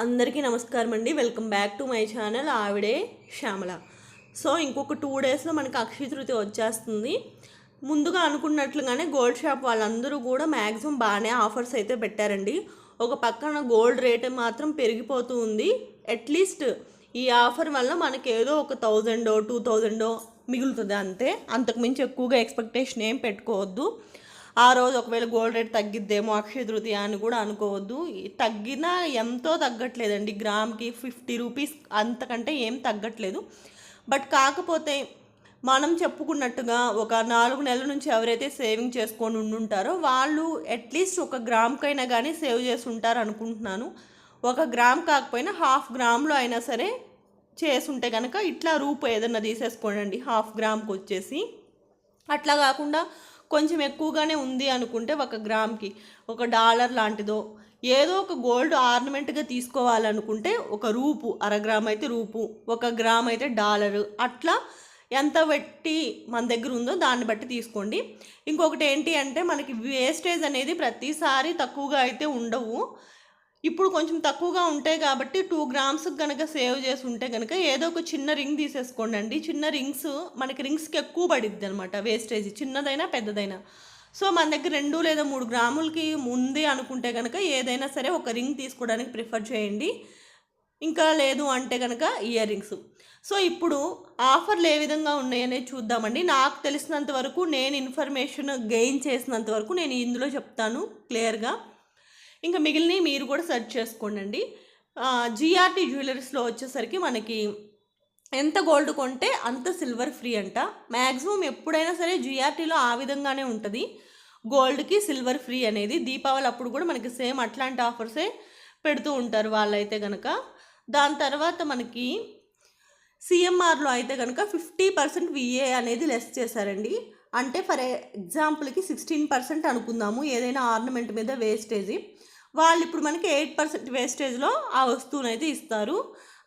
అందరికీ నమస్కారం అండి welcome back to my channel. ఆవిడే శ్యామల. సో ఇంకొక టూ డేస్లో మనకి అక్షయ తృతి వచ్చేస్తుంది. ముందుగా అనుకున్నట్లుగానే గోల్డ్ షాప్ వాళ్ళందరూ కూడా మ్యాక్సిమం బాగానే ఆఫర్స్ అయితే పెట్టారండి. ఒక పక్కన గోల్డ్ రేట్ మాత్రం పెరిగిపోతూ ఉంది. అట్లీస్ట్ ఈ ఆఫర్ వల్ల మనకి ఏదో ఒక థౌజండో టూ థౌజండో మిగులుతుంది అంతే. అంతకుమించి ఎక్కువగా ఎక్స్పెక్టేషన్ ఏం పెట్టుకోవద్దు. ఆ రోజు ఒకవేళ గోల్డ్ రేట్ తగ్గిద్దేమో అక్షయ తృతీయ అని కూడా అనుకోవద్దు. తగ్గినా ఎంతో తగ్గట్లేదండి. గ్రామ్కి ఫిఫ్టీ రూపీస్ అంతకంటే ఏం తగ్గట్లేదు. బట్ కాకపోతే మనం చెప్పుకున్నట్టుగా ఒక నాలుగు నెలల నుంచి ఎవరైతే సేవింగ్ చేసుకొని ఉండుంటారో వాళ్ళు అట్లీస్ట్ ఒక గ్రామ్కైనా కానీ సేవ్ చేసి ఉంటారు అనుకుంటున్నాను. ఒక గ్రామ్ కాకపోయినా హాఫ్ గ్రామ్లో అయినా సరే చేసుంటే కనుక ఇట్లా రూపు ఏదన్నా తీసేసుకోండి హాఫ్ గ్రామ్కి వచ్చేసి. అట్లా కాకుండా కొంచెం ఎక్కువగానే ఉంది అనుకుంటే ఒక గ్రామ్కి ఒక డాలర్ లాంటిదో ఏదో ఒక గోల్డ్ ఆర్నమెంట్గా తీసుకోవాలనుకుంటే ఒక రూపు అర గ్రామ్ అయితే రూపు ఒక గ్రామ్ అయితే డాలరు అట్లా ఎంత పెట్టి మన దగ్గర ఉందో దాన్ని బట్టి తీసుకోండి. ఇంకొకటి ఏంటి అంటే మనకి వేస్టేజ్ అనేది ప్రతిసారి తక్కువగా అయితే ఉండవు. ఇప్పుడు కొంచెం తక్కువగా ఉంటాయి కాబట్టి టూ గ్రామ్స్ కనుక సేవ్ చేసి ఉంటే కనుక ఏదో ఒక చిన్న రింగ్ తీసేసుకోండి అండి చిన్న రింగ్స్ మనకి రింగ్స్కి ఎక్కువ పడిద్ది అనమాట వేస్టేజ్ చిన్నదైనా పెద్దదైనా. సో మన దగ్గర రెండు లేదా మూడు గ్రాములకి ముందే అనుకుంటే కనుక ఏదైనా సరే ఒక రింగ్ తీసుకోవడానికి ప్రిఫర్ చేయండి. ఇంకా లేదు అంటే కనుక ఇయర్ రింగ్స్ సో ఇప్పుడు ఆఫర్లు ఏ విధంగా ఉన్నాయనేది చూద్దామండి. నాకు తెలిసినంత వరకు నేను ఇన్ఫర్మేషన్ గెయిన్ చేసినంత వరకు నేను ఇందులో చెప్తాను క్లియర్గా ఇంకా మిగిలినవి మీరు కూడా సెర్చ్ చేసుకోండి జిఆర్టీ జ్యువెలరీస్లో వచ్చేసరికి మనకి ఎంత గోల్డ్ కొంటే అంత సిల్వర్ ఫ్రీ అంట. మ్యాక్సిమం ఎప్పుడైనా సరే జిఆర్టీలో ఆ విధంగానే ఉంటుంది. గోల్డ్కి సిల్వర్ ఫ్రీ అనేది. దీపావళి అప్పుడు కూడా మనకి సేమ్ అట్లాంటి ఆఫర్సే పెడుతూ ఉంటారు వాళ్ళైతే కనుక దాని తర్వాత మనకి సిఎంఆర్లో అయితే కనుక ఫిఫ్టీ పర్సెంట్ విఏ అనేది లెస్ చేశారండి. అంటే ఫర్ ఎగ్జాంపుల్కి సిక్స్టీన్ పర్సెంట్ అనుకుందాము ఏదైనా ఆర్నమెంట్ మీద వేస్టేజీ. వాళ్ళు ఇప్పుడు మనకి ఎయిట్ పర్సెంట్ వేస్టేజ్లో ఆ వస్తువును అయితే ఇస్తారు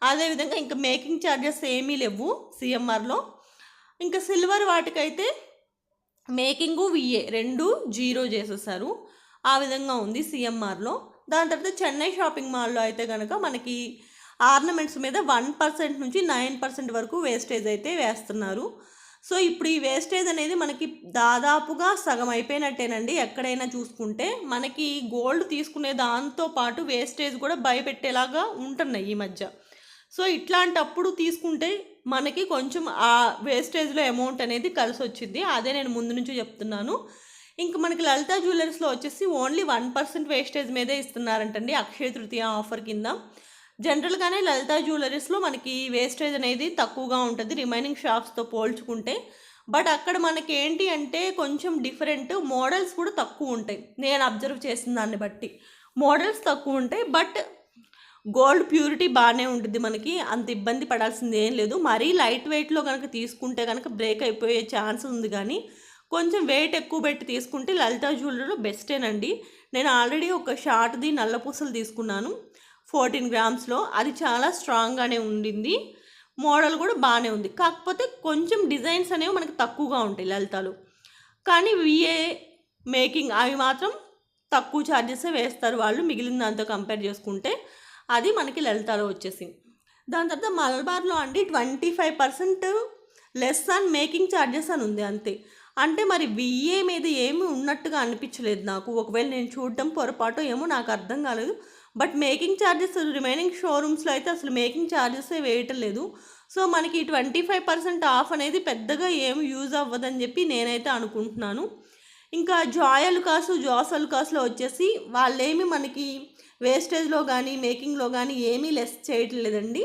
అదేవిధంగా ఇంకా మేకింగ్ ఛార్జెస్ ఏమీ లేవు సిఎంఆర్లో ఇంకా సిల్వర్ వాటికైతే మేకింగు విఏ రెండు జీరో చేసేసారు. ఆ విధంగా ఉంది సిఎంఆర్లో దాని తర్వాత చెన్నై షాపింగ్ మాల్లో అయితే కనుక మనకి ఆర్నమెంట్స్ మీద వన్ పర్సెంట్ నుంచి నైన్ పర్సెంట్ వరకు వేస్టేజ్ అయితే వేస్తున్నారు. సో ఇప్పుడు ఈ వేస్టేజ్ అనేది మనకి దాదాపుగా సగం అయిపోయినట్టేనండి. ఎక్కడైనా చూసుకుంటే మనకి గోల్డ్ తీసుకునే దాంతో పాటు వేస్టేజ్ కూడా భయపెట్టేలాగా ఉంటున్నాయి ఈ మధ్య. సో ఇట్లాంటప్పుడు తీసుకుంటే మనకి కొంచెం ఆ వేస్టేజ్లో అమౌంట్ అనేది కలిసి వచ్చింది అదే నేను ముందు నుంచి చెప్తున్నాను. ఇంక మనకి లలిత జ్యువెలర్స్లో వచ్చేసి ఓన్లీ వన్ పర్సెంట్ వేస్టేజ్ మీదే ఇస్తున్నారంటండి అక్షయ తృతీయ ఆఫర్ కింద. జనరల్గానే లలిత జ్యువెలరీస్లో మనకి వేస్టేజ్ అనేది తక్కువగా ఉంటుంది. రిమైనింగ్ షాప్స్తో పోల్చుకుంటే. బట్ అక్కడ మనకి ఏంటి అంటే కొంచెం డిఫరెంట్ మోడల్స్ కూడా తక్కువ ఉంటాయి. నేను అబ్జర్వ్ చేసిన దాన్ని బట్టి. మోడల్స్ తక్కువ ఉంటాయి. బట్ గోల్డ్ ప్యూరిటీ బాగానే ఉంటుంది మనకి. అంత ఇబ్బంది పడాల్సింది ఏం లేదు. మరీ లైట్ వెయిట్లో కనుక తీసుకుంటే కనుక బ్రేక్ అయిపోయే ఛాన్స్ ఉంది కానీ కొంచెం వెయిట్ ఎక్కువ పెట్టి తీసుకుంటే లలిత జ్యువెలరీలో బెస్టేనండి. నేను ఆల్రెడీ ఒక షార్ట్ది నల్ల పూసలు తీసుకున్నాను. ఫోర్టీన్ గ్రామ్స్లో అది చాలా స్ట్రాంగ్గానే ఉండింది. మోడల్ కూడా బాగానే ఉంది. కాకపోతే కొంచెం డిజైన్స్ అనేవి మనకు తక్కువగా ఉంటాయి లలితాలు. కానీ విఏ మేకింగ్ అవి మాత్రం తక్కువ ఛార్జెసే వేస్తారు వాళ్ళు మిగిలిన దాంతో కంపేర్ చేసుకుంటే. అది మనకి లలితాలో వచ్చేసి దాని తర్వాత మలబార్లో అండి twenty five percent less on making charges అని ఉంది అంతే. అంటే మరి విఏ మీద ఏమి ఉన్నట్టుగా అనిపించలేదు నాకు. ఒకవేళ నేను చూడటం పొరపాటు ఏమో నాకు అర్థం కాలేదు. బట్ మేకింగ్ ఛార్జెస్ రిమైనింగ్ షోరూమ్స్లో అయితే అసలు మేకింగ్ ఛార్జెస్ వేయటం లేదు. సో మనకి ట్వంటీ ఫైవ్ పర్సెంట్ ఆఫ్ అనేది పెద్దగా ఏమి యూజ్ అవ్వదని చెప్పి నేనైతే అనుకుంటున్నాను. ఇంకా జాయ్ అలుకాసు జాస్ అలుకాసులో వచ్చేసి వాళ్ళేమి మనకి వేస్టేజ్లో కానీ మేకింగ్లో కానీ ఏమీ లెస్ చేయట్లేదండి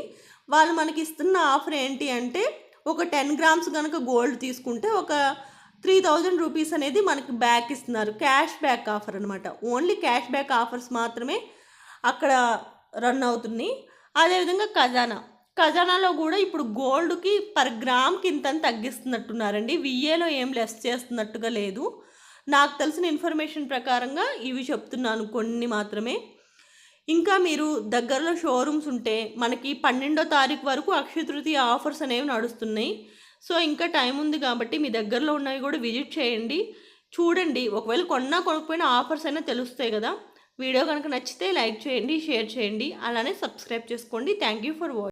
వాళ్ళు మనకి ఇస్తున్న ఆఫర్ ఏంటి అంటే ఒక టెన్ గ్రామ్స్ కనుక గోల్డ్ తీసుకుంటే ఒక త్రీ థౌజండ్ రూపీస్ అనేది మనకి బ్యాక్ ఇస్తున్నారు. క్యాష్ బ్యాక్ ఆఫర్ అనమాట ఓన్లీ క్యాష్ బ్యాక్ ఆఫర్స్ మాత్రమే అక్కడ రన్ అవుతుంది. అదేవిధంగా ఖజానా. ఖజానాలో కూడా ఇప్పుడు గోల్డ్కి పర్ గ్రామ్కి ఇంత తగ్గిస్తున్నట్టున్నారండి. విఏలో ఏం లెస్ చేస్తున్నట్టుగా లేదు. నాకు తెలిసిన ఇన్ఫర్మేషన్ ప్రకారంగా ఇవి చెప్తున్నాను కొన్ని మాత్రమే. ఇంకా మీరు దగ్గరలో షోరూమ్స్ ఉంటే మనకి పన్నెండో తారీఖు వరకు అక్షయ తృతీయ ఆఫర్స్ అనేవి నడుస్తున్నాయి. సో ఇంకా టైం ఉంది కాబట్టి మీ దగ్గరలో ఉన్నవి కూడా విజిట్ చేయండి. చూడండి ఒకవేళ కొన్నా కొనకపోయినా ఆఫర్స్ అయినా తెలుస్తాయి కదా. వీడియో కనుక నచ్చితే లైక్ చేయండి షేర్ చేయండి. అలానే సబ్స్క్రైబ్ చేసుకోండి. Thank you for watching